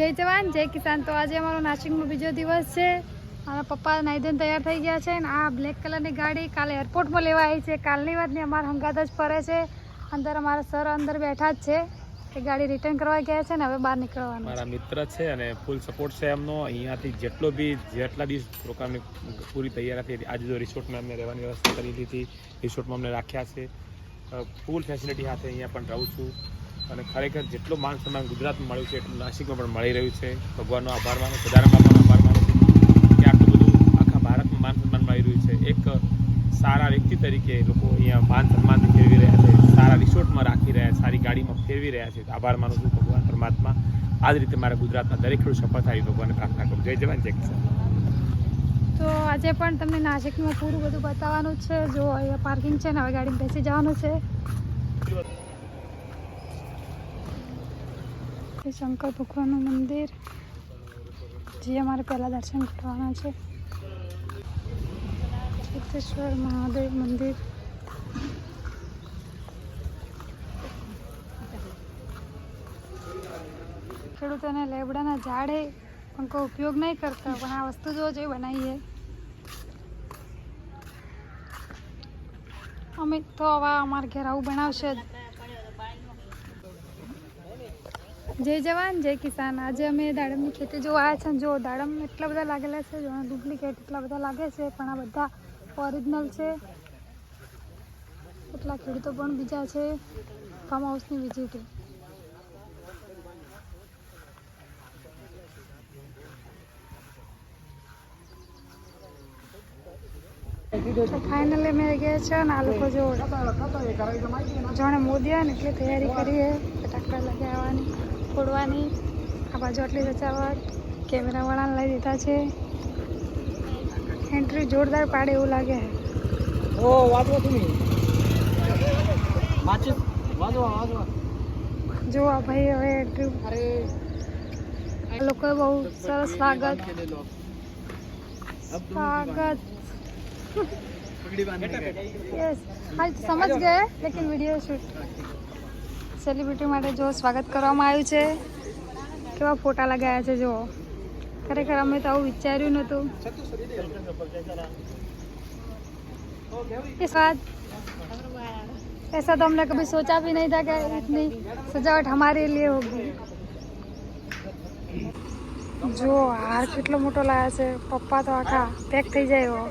જય જવાન, જય કિસાન. તો આજે અમારો નાસિકનો બીજો દિવસ છે. મારા પપ્પા નાઈ તૈયાર થઈ ગયા છે અને આ બ્લેક કલરની ગાડી કાલે એરપોર્ટમાં લેવા આવી છે. કાલની વાત નહીં, અમારા હંગાત જ ફરે છે. અંદર અમારા સર અંદર બેઠા જ છે. એ ગાડી રિટર્ન કરવા ગયા છે ને હવે બહાર નીકળવાનું મારા મિત્ર છે અને ફૂલ સપોર્ટ છે એમનો. અહીંયાથી જેટલો બી, જેટલા બી પ્રોગ્રામની પૂરી તૈયારી હતી, આજે જો રિસોર્ટમાં અમને રહેવાની વ્યવસ્થા કરી દીધી. રિસોર્ટમાં અમને રાખ્યા છે. ફૂલ ફેસિલિટી સાથે અહીંયા પણ રહું છું. અને ખરેખર જેટલો માન સન્માન ગુજરાતમાં મળ્યું છે, એટલું નાસિકમાં પણ મળી રહ્યું છે. ભગવાનનો આભાર માનો સદારામ બાપાનો આભાર માનું કે આટલું બધું આખા ભારતમાં માન સન્માન મળી રહ્યું છે. એક સારા વ્યક્તિ તરીકે લોકો અહીંયા માન સન્માન ફેરવી રહ્યા છે, સારા રિસોર્ટમાં રાખી રહ્યા છે સારી ગાડીમાં ફેરવી રહ્યા છે. આભાર માનું છું ભગવાન પરમાત્મા. આ જ રીતે મારા ગુજરાતના દરેક ખેડૂત સફળ થાય ભગવાનને પ્રાર્થના કરું. જય જવાન, જય કિસાન. તો આજે પણ તમને નાસિકમાં પૂરું બધું બતાવવાનું છે. જો અહીંયા પાર્કિંગ છે ને, હવે ગાડીમાં બેસી જવાનું છે. શંકર ભગવાનનું મંદિર. જે, અમારે પહેલાં દર્શન કરવાના છે. સિદ્ધેશ્વર મહાદેવ મંદિર. ખેડૂતોને લેબડાના ઝાડે પણ કોઈ ઉપયોગ નહીં કરતા, પણ આ વસ્તુ જો જે બનાવીએ. અમે તો હવે અમારા ઘેર આવું બનાવશે જ. જય જવાન, જય કિસાન. આજે અમે દાડમની ખેતી જોવા આવ્યા છે જો, દાડમ એટલા બધા લાગેલા છે, જો, ડુપ્લિકેટ એટલા બધા લાગે છે, પણ આ બધા ઓરિજિનલ છે. એટલા ખેડૂતો પણ બીજા છે ફાર્મ હાઉસની વિઝિટ. ફાઇનલી અમે ગયા છે અને આ લોકો જો, જાણે મોદી ને એટલે તૈયારી કરીએ, ફટાકડા લગાવવાની. ફોડવાની. આ બાજુ આટલી સજાવટ કેમેરાવાળાને લઈ દીધા છે. એન્ટ્રી જોરદાર પાડે એવું લાગે છે. જો આ ભાઈ હવે એન્ટ્રી લોકો બહુ સરસ સ્વાગત સ્વાગત યસ હા સમજ ગયા લેકિન વીડિયો શૂટ સેલિબ્રિટી માટે જો સ્વાગત કરવામાં આવ્યું છે કેવા ફોટા લગાવ્યા છે જો ખરેખર અમે તો આવું વિચાર્યું નહોતું इस बात ऐसा तो हमने कभी सोचा भी नहीं था कि इतनी सजावट हमारे लिए होगी જો હાર કેટલો મોટો લાયા છે પપ્પા તો આખા પેક થઈ જાય એવો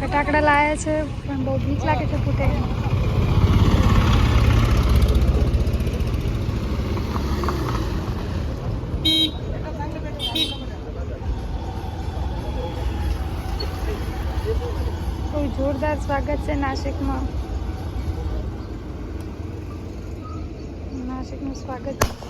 ફટાકડા લાયા છે, પણ બહુ બીક લાગે છે ફૂટે. બહુ જોરદાર સ્વાગત છે નાસિકમાં. નાસિકનું સ્વાગત. છે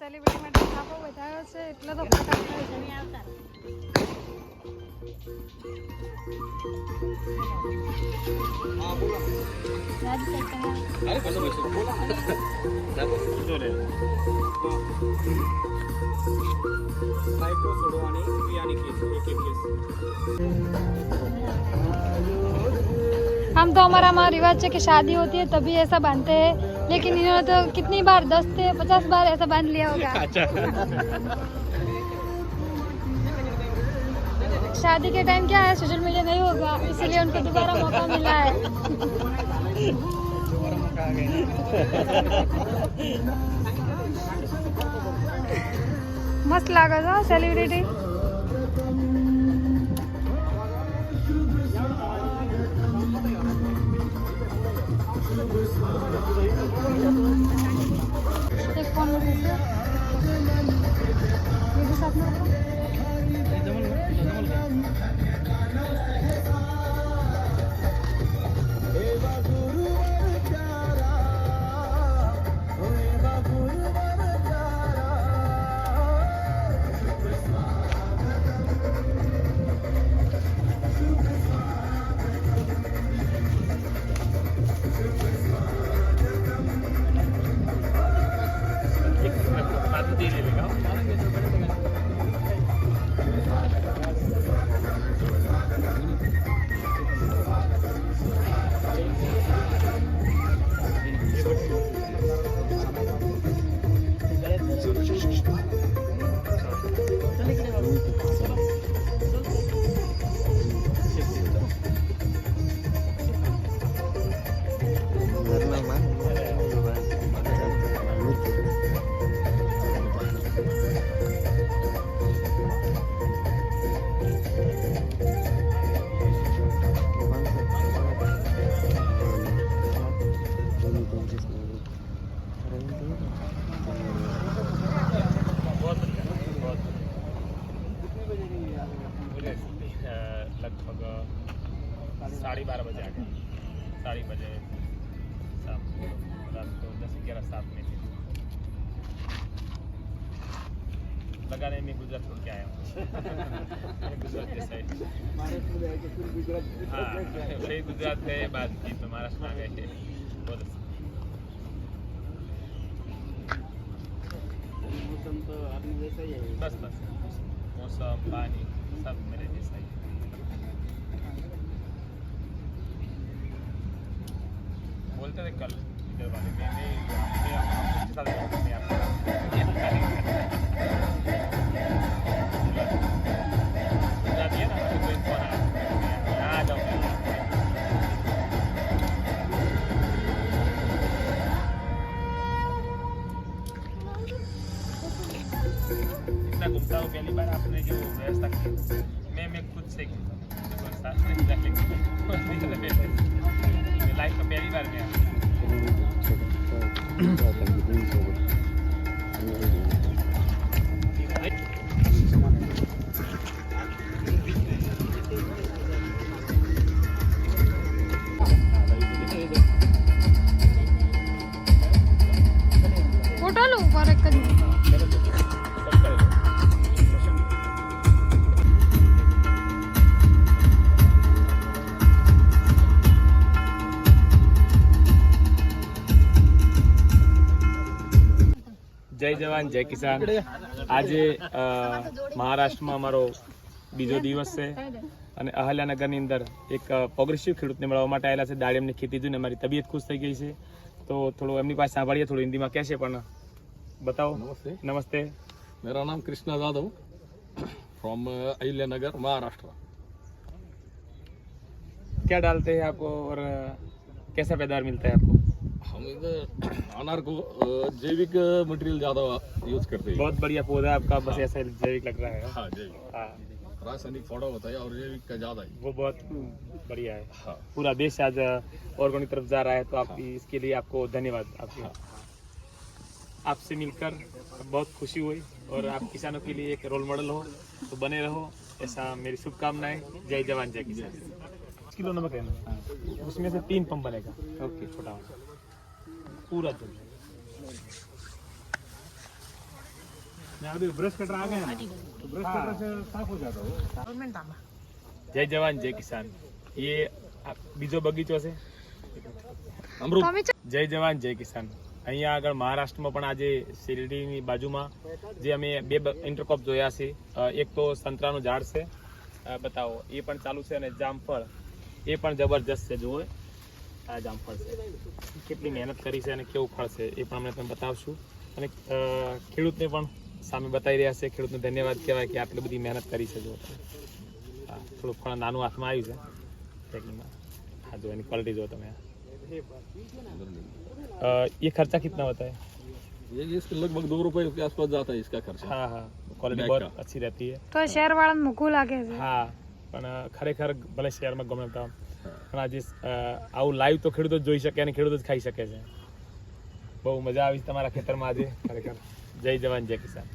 સેલિબ્રિટી માટે થાપો વધાર્યો છે એટલે તો ફટાકડા છે बायको सोडवाने बियाणे केस एक एक केस हम तो हमारा हमारा रिवाज है कि शादी होती है तभी ऐसा बांधते हैं लेकिन इन्होंने तो कितनी बार दस से पचास बार ऐसा बाँध लिया होगा। अच्छा। शादी के टाइम क्या है? सोशल मीडिया नहीं होगा इसीलिए उनको दोबारा मौका मिला है। मस्त लगा था सेलिब्रिटी लगाने में गुजरात छोड़ के आया हूँ गुजरात जैसा ही हाँ वही गुजरात गए बाद फिर तो महाराष्ट्र में आ गए थे बहुत अच्छा मौसम तो अभी वैसा ही है बस बस मौसम पानी सब मेरे जैसा ही है। बोलते थे कल इधर वाले मैं मैं मैं आपके साथ इतना घूमता हूँ पहली बार आपने जो व्यवस्था की मैं मैं खुद से घूमता हूँ मुझे कोई साथ नहीं जाके मैं लाइफ में पहली बार मैं જવાન જય કિસાન આજે અ, મહારાષ્ટ્રમાં અમારો બીજો દિવસ છે અને અહલ્યાનગરની અંદર એક પ્રોગ્રેસિવ ખેડૂતને મળવા માટે આવેલા છે દાડમની ખેતી જોઈને અમારી તબિયત ખુશ થઈ ગઈ છે તો થોડું એમની પાસે સાંભળીએ થોડું હિન્દીમાં કહેશે પણ બતાવો नमस्ते નમસ્તે मेरा नाम कृष्णा जाधव फ्रॉम अहिल्या नगर महाराष्ट्र क्या डालते हैं आपको और अ, कैसा पैदावार मिलता है आपको हम इधर अनार को जैविक मटेरियल ज़्यादा यूज़ करते हैं। बहुत बढ़िया पौधा है आपका बस ऐसा जैविक लग रहा है। हाँ जैविक। हाँ। रासायनिक थोड़ा होता है और जैविक का ज़्यादा है। वो बहुत बढ़िया है। हाँ। पूरा देश आज ऑर्गेनिक तरफ़ जा रहा है तो आप इसके लिए आपको धन्यवाद आपके। आपसे मिलकर बहुत खुशी हुई और आप किसानों के लिए एक रोल मॉडल हो तो बने रहो ऐसा मेरी शुभकामनाएँ जय जवान जय किसान। किलो नमक है। उसमें से तीन पंप बनेगा। ओके। छोटा वाला। पूरा दूध ब्रश कटर आ गया तो ब्रश कटर से साफ हो जाता જય જવાન જય કિસાન એ આ બીજો બગીચો છે अमरुद તમે ચા- જય જવાન જય કિસાન અહીંયા આગળ મહારાષ્ટ્રમાં પણ આજે શિરડીની બાજુમાં જે અમે બે ઇન્ટરકોપ જોયા છે અ, એક તો સંતરાનું ઝાડ છે અ, બતાવો એ પણ ચાલુ છે અને જામફળ એ પણ જબરજસ્ત છે જુઓ આ જામફળ છે કેટલી મહેનત કરી છે અને કેવું ફળ છે એ પણ અમે તમને બતાવશું અને અ, ખેડૂતને પણ સામે બતાવી રહ્યા છે ખેડૂતને ધન્યવાદ કહેવાય કે આટલી બધી મહેનત કરી છે જો હા થોડું ફળ નાનું હાથમાં આવ્યું છે પેકિંગમાં હા જો એની ક્વોલિટી જો તમે अ, ये खर्चा कितना होता है ये इसके लगभग दो रुपए के आसपास जाता है इसका खर्चा हाँ हाँ क्वालिटी Bag बहुत का। अच्छी रहती है તો શહેર વાળાને મૂકવું લાગે છે હા પણ ખરેખર ભલે શહેરમાં ગમે તેમ પણ આજે આવું લાઈવ તો ખેડૂતો જ જોઈ શકે અને ખેડૂતો જ ખાઈ શકે છે. બહુ મજા આવી તમારા ખેતરમાં આજે. ખરેખર. જય જવાન જય કિસાન.